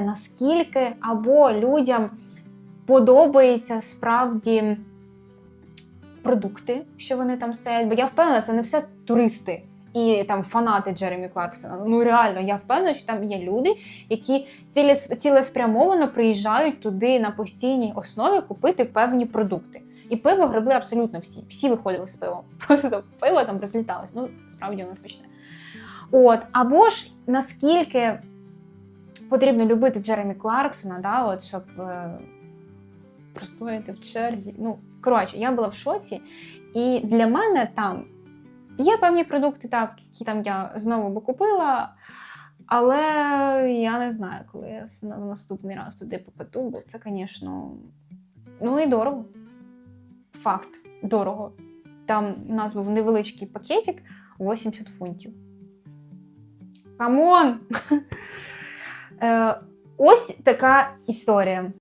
наскільки або людям подобається справді продукти, що вони там стоять. Бо я впевнена, це не все туристи і там фанати Джеремі Кларксона. Ну реально, я впевнена, що там є люди, які цілеспрямовано приїжджають туди на постійній основі купити певні продукти. І пиво гребли абсолютно всі. Всі виходили з пивом. Просто пиво там розліталось. Ну, справді воно смачне. От, або ж наскільки потрібно любити Джеремі Кларксона, да, от, щоб е, простояти в черзі. Ну, коротше, я була в шоці, і для мене там є певні продукти, так, які там я знову би купила. Але я не знаю, коли я на наступний раз туди попаду, бо це, звісно, ну і дорого. Факт, дорого. Там у нас був невеличкий пакетик 80 фунтів. Камон! Е, Ось така історія.